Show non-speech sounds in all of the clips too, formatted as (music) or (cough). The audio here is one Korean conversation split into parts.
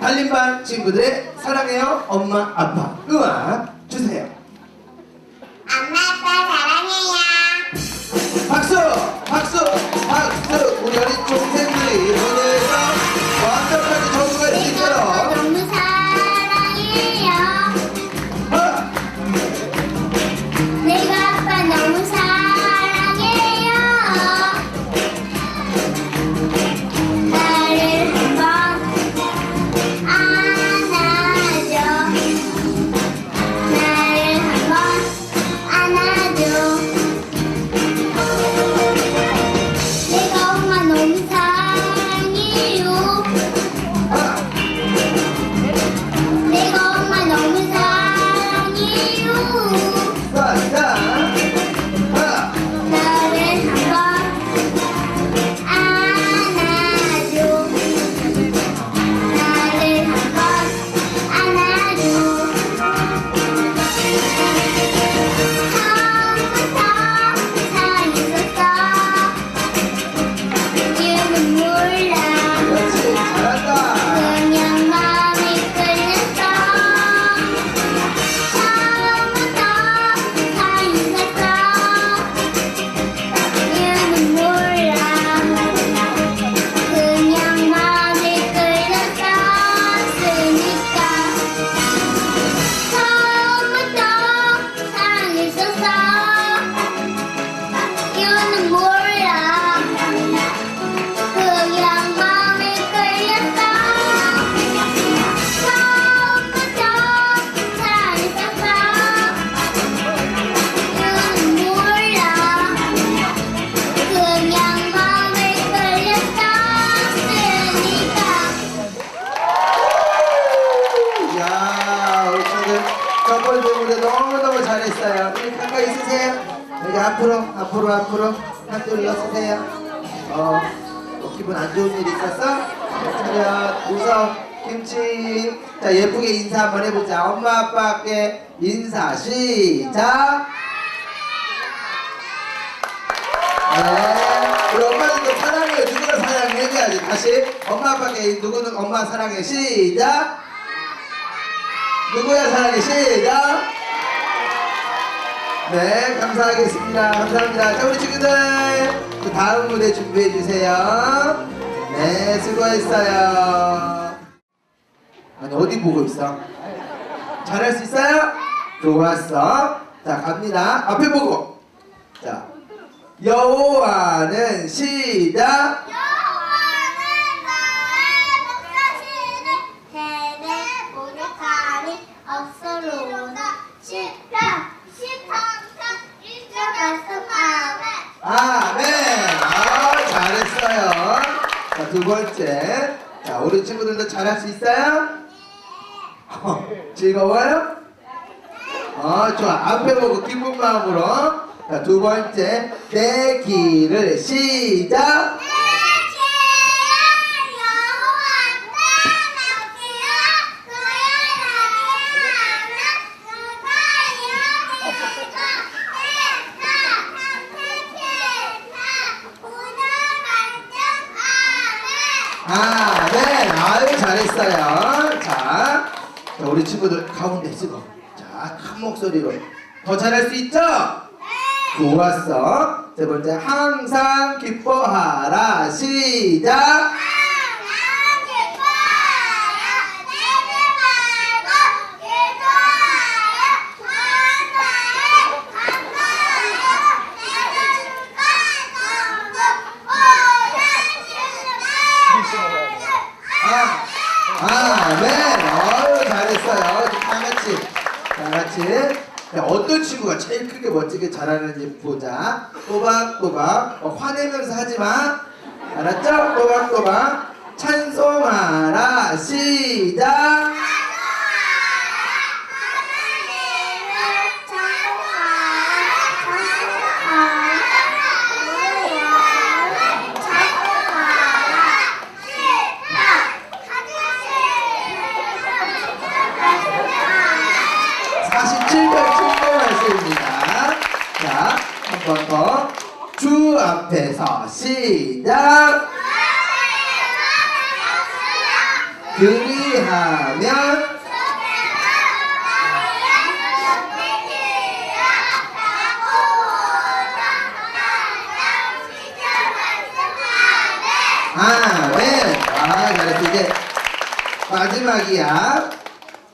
달림반 친구들의 사랑해요 엄마 아빠. 음악 앞으로 앞으로 앞으로 한줄 넣으세요. 어, 뭐 기분 안 좋은 일 있었어? 차렷 웃어 김치. 자 예쁘게 인사 한번 해보자. 엄마 아빠께 인사. 시작! 네. 우리 엄마들도 사랑해요. 누구를 사랑해. 해줘야지. 다시. 엄마 아빠께 누구는 엄마 사랑해. 시작! 누구야 사랑해. 시작 네 감사하겠습니다. 감사합니다. 자 우리 친구들 또 다음 무대 준비해 주세요. 네 수고했어요. 아니 어디 보고 있어? 잘할 수 있어요? 좋았어. 자 갑니다. 앞에 보고. 자 여호와는 시작 여호와는 나의 목자시니 해내 모독함이 없으로다 시편 시편편 1절 아멘 아멘. 아, 잘했어요. 자, 두 번째. 자, 우리 친구들도 잘할 수 있어요? 어, 즐거워요? 어, 좋아. 앞에 보고 기쁜 마음으로. 자, 두 번째. 내 길을 시작. 내 죄야 여호와께 맡기라 그의 나라는 그가 이루리라 아멘. 아유, 잘했어요. 자, 자, 우리 친구들 가운데 쓰고. 자, 큰 목소리로. 더 잘할 수 있죠? 좋았어. 세 번째, 항상 기뻐하라. 시작. 아, 아멘. 어유 잘했어요. 다 같이, 다 같이. 자, 어떤 친구가 멋지게 잘하는지 보자. 또박또박. 어, 화내면서 하지 마. 알았죠? 또박또박. 찬송하라. 시작. 앞에서 시작 그리하면. 아, 마지막이야.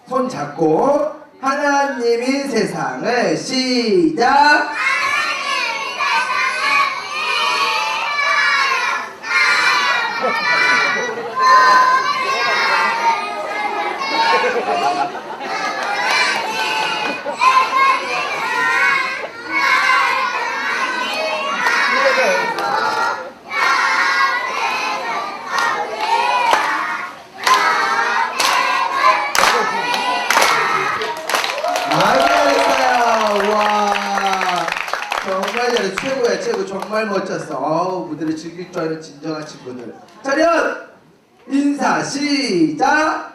손 잡고 하나님이 세상을 시작. 아주 잘했어요. 와. 정말 잘해. 최고야, 최고. 정말 멋졌어. 어우, 무대를 즐길 줄 아는 진정한 친구들. 차렷! 인사, 시작!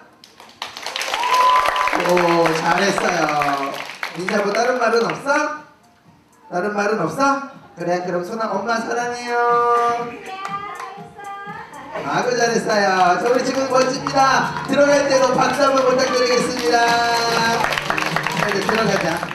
오, 잘했어요. 인사고 다른 말은 없어? 다른 말은 없어? 그래, 그럼 소나 엄마 사랑해요. 아주 잘했어요. 자, 우리 지금 멋집니다. 들어갈 때도 박수 한번 부탁드리겠습니다. 자, 이제 들어가자.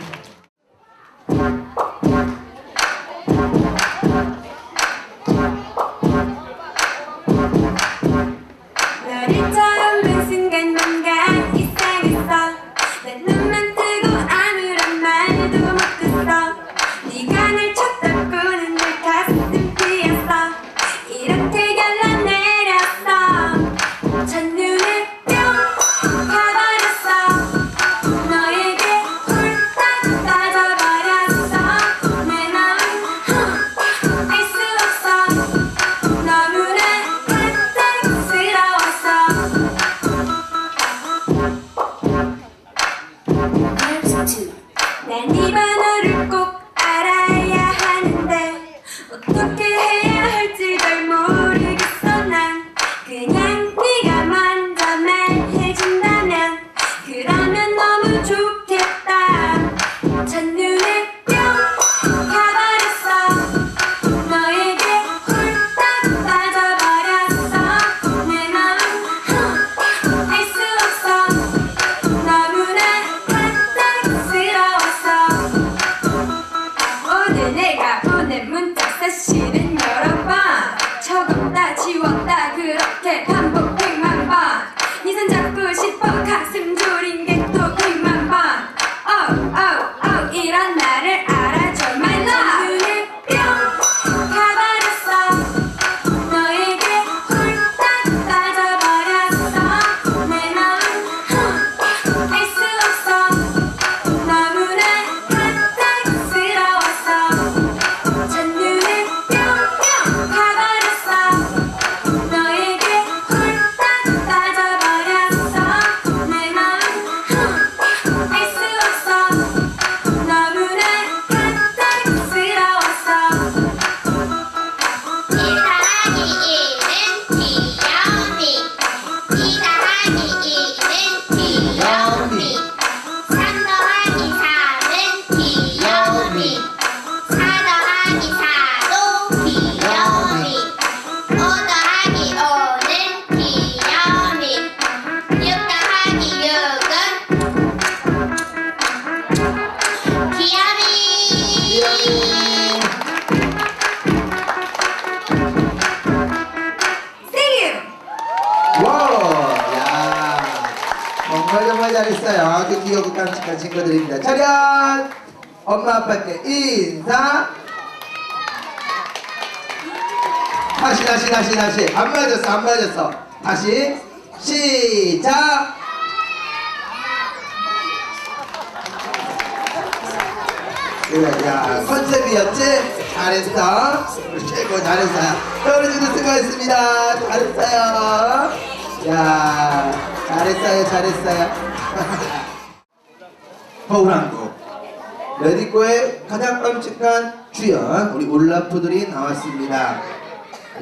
아주 귀엽고 깜찍한 친구들입니다. 차렷! 엄마 아빠께 인사. 다시 다시 다시 다시. 안 맞았어 안 맞았어. 다시. 시작! 야 컨셉이었지? 잘했어. 최고 잘했어요. 떨어지는 수고했습니다. 잘했어요. 야 잘했어요 잘했어요 (laughs) 서울한국 레디코의 가장 깜찍한 주연 우리 올라프들이 나왔습니다.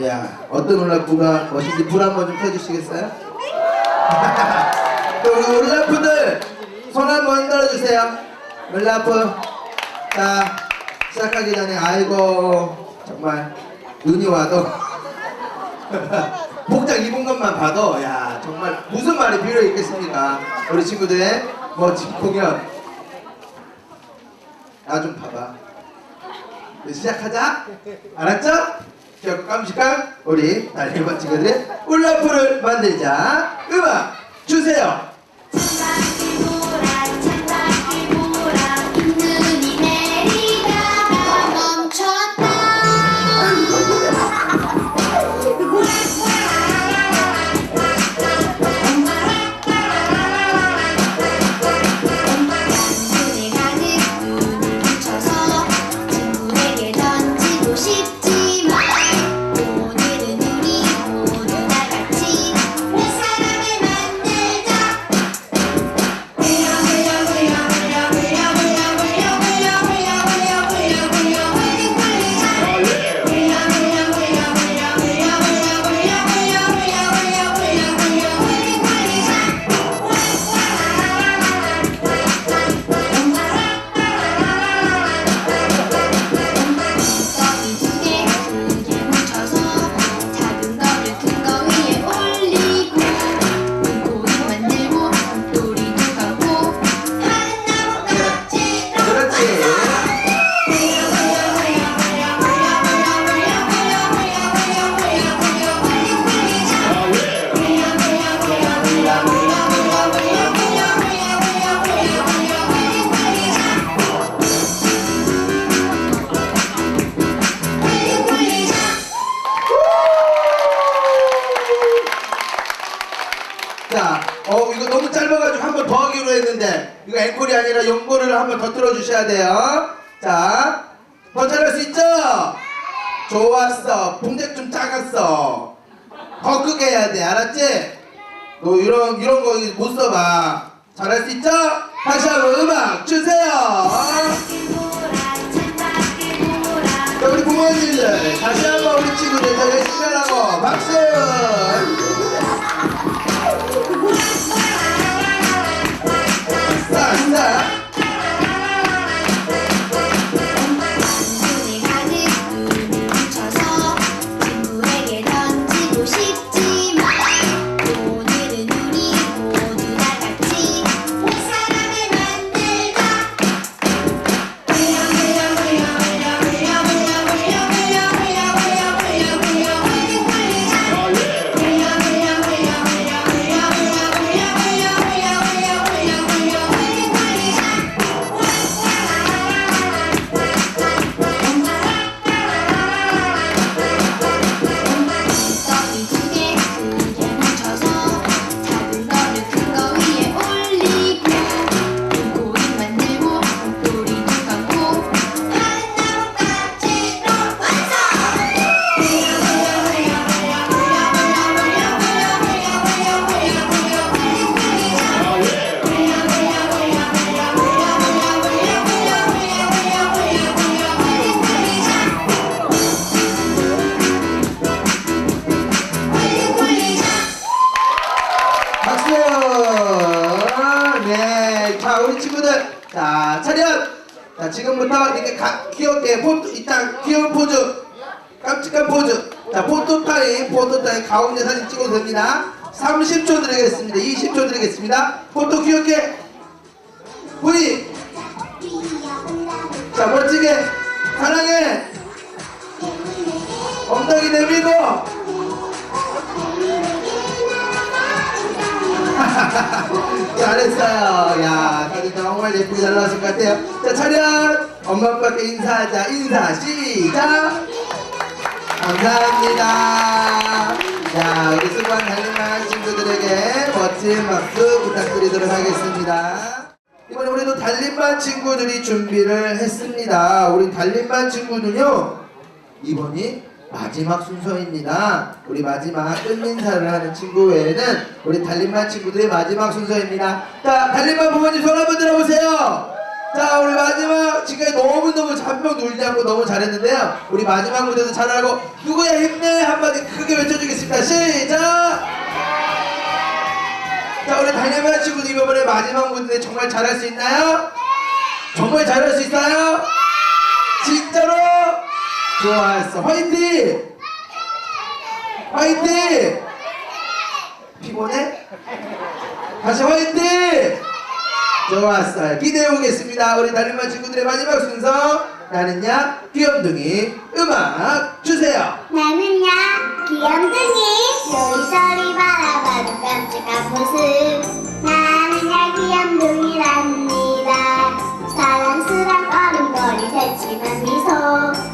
야 어떤 올라프가 멋있는지 불 한번 좀 켜주시겠어요? (laughs) 또 우리 올라프들 손 한번 들어주세요. 올라프 자 시작하기 전에 아이고 정말 눈이 와도 (laughs) 복장 입은 것만 봐도 야 정말 무슨 말이 필요 있겠습니까? 우리 친구들의 멋진 공연. 나 좀 봐봐. 시작하자. 알았죠? 기억 깜찍한 우리 달리반 친구들의 울라프를 만들자. 음악 주세요. 앵콜이 아니라 연고를 한번 더 틀어주셔야 돼요. 자, 더 잘할 수 있죠? 좋았어. 동작 좀 작았어. 더 크게 해야 돼, 알았지? 너 이런 이런 거 못 써봐. 잘할 수 있죠? 다시 한번 음악 주세요. 자, 우리 부모님들 다시 한번 우리 친구들 더 열심히 하라고 박수. 지금부터 이렇게 가, 귀엽게 포토, 이따 귀여운 포즈. 깜찍한 포즈. 자, 포토타임, 포토타임 가운데 사진 찍어도 됩니다. 30초 드리겠습니다. 20초 드리겠습니다. 포토 귀엽게. 우리. 자, 멋지게. 사랑해. 엉덩이 내밀고. (laughs) 잘했어요. 야, 정말 예쁘게 잘 나왔을 것 같아요. 자, 차렷! 엄마, 아빠께 인사하자. 인사, 시작! 감사합니다. 자, 우리 수고한 달림한 친구들에게 멋진 박수 부탁드리도록 하겠습니다. 이번에 우리도 달림반 친구들이 준비를 했습니다. 우리 달림반 친구는요, 이번이 마지막 순서입니다. 우리 마지막 끝인사를 하는 친구 외에는 우리 달림반 친구들의 마지막 순서입니다. 자, 달림반 부모님 손 한번 들어보세요. 자, 우리 마지막 지금까지 너무너무 잔병 놀지 않고 너무 잘했는데요. 우리 마지막 무대도 잘하고 누구야 힘내 한마디 크게 외쳐주겠습니다. 시작! 자, 우리 달림반 친구들 이번에 마지막 무대 정말 잘할 수 있나요? 정말 잘할 수 있어요? 진짜로? 좋았어. 화이팅! 화이팅! 피곤해? 다시 화이팅! 좋았어요. 기대해 보겠습니다. 우리 다림마 친구들의 마지막 순서 나는야 귀염둥이 음악 주세요. 나는야 귀염둥이 요리조리 바라봐도 깜찍한 모습 나는야 귀염둥이랍니다 사랑스런 걸음걸이 새침한 미소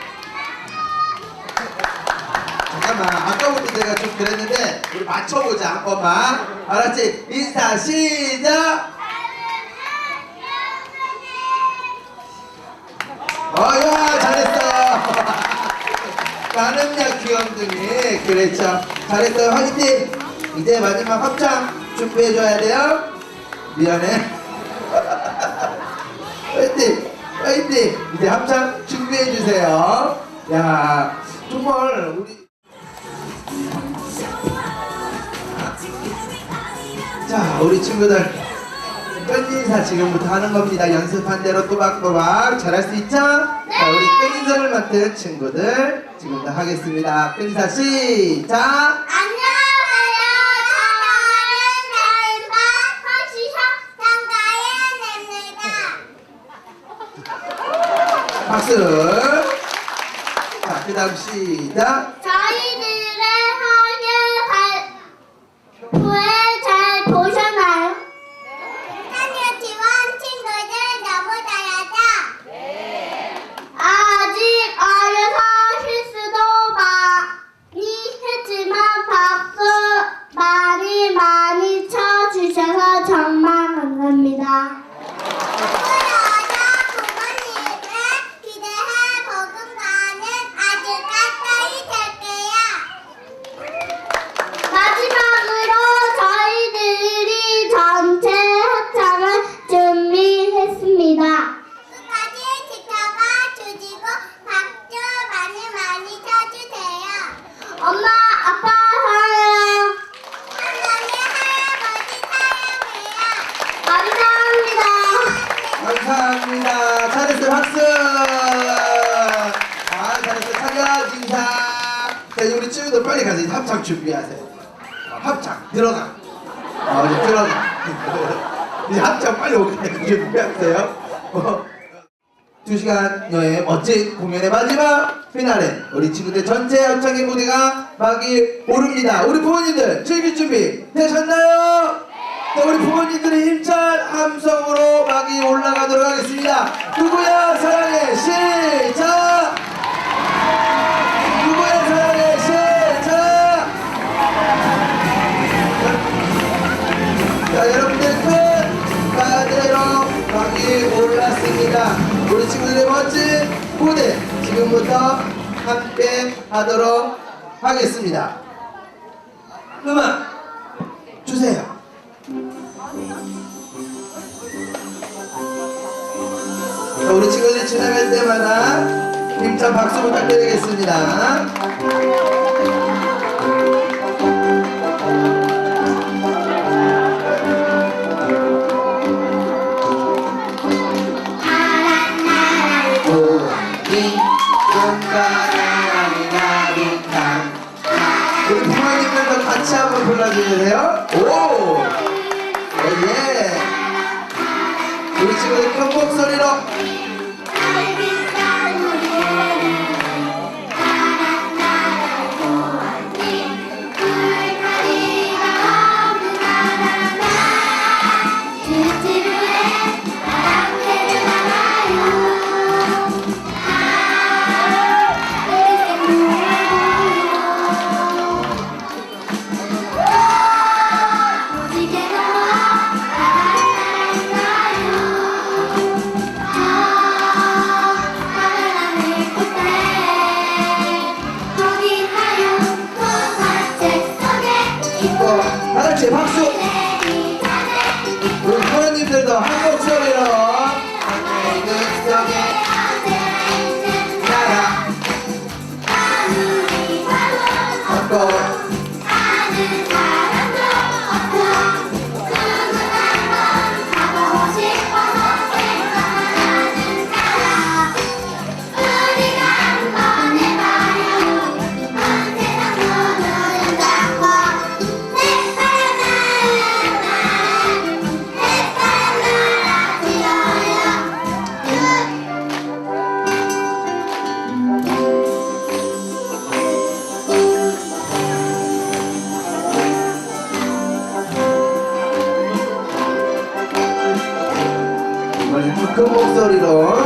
잠깐만. 아까부터 내가 좀 그랬는데 우리 맞춰보자 한 번만. 알았지? 인사 시작. 어야 잘했어요. 나는 야 귀염둥이 그랬죠. 잘했어요. 화이팅! 이제 마지막 합창 준비해줘야 돼요. 미안해. (laughs) 화이팅! 화이팅! 이제 합창 준비해주세요. 야 정말 우리 자 우리 친구들. 끝인사 지금부터 하는 겁니다. 연습한 대로 또박또박 잘할 수 있죠? 자 우리 끝인사를 맡은 친구들 지금부터 하겠습니다. 끝인사 시작. 박수! 자 그 다음 시작 저희들의 하게 발표회 잘 보셨나요? 아니요, 지원 친구들 너무 잘하죠? 아직 어려서 실수도 많이 했지만 박수 많이 많이 쳐주셔서 정말 감사합니다. 부모님을 기대해 버금가는 아주 가까이 될게요. 마지막으로 저희들이 전체 합창을 준비했습니다. 끝까지 지켜봐 주시고 박수 많이 많이 쳐주세요. 엄마, 아빠 사랑해요. 할머니, 할아버지 사랑해요. 감사합니다. 감사합니다 잘했어요 박수 아 잘했어요 차렷 인사 자 이제 우리 친구들 빨리 가서 합창 준비하세요. 어, 합창 들어가. 어 이제 들어가. (laughs) 이제 합창 빨리 오게 준비하세요. 어. 두 시간 여의 멋진 공연의 마지막 피나레. 우리 친구들 전체 합창의 무대가 막이 오릅니다. 우리 부모님들 즐길 준비 되셨나요? 자 우리 부모님들의 힘찬 함성으로 막이 올라가도록 하겠습니다. 누구야? 사랑해. 시작 무대 지금부터 함께 하도록 하겠습니다. 음악 주세요. 자, 우리 친구들이 지나갈 때마다 힘찬 박수 부탁드리겠습니다 그 우리 부모님들도 같이 한번 불러주세요. 오! 네, 예! 우리 친구들 큰 목소리로 같이 박수. 우리 프로님들도 한국 소리로 목소리로.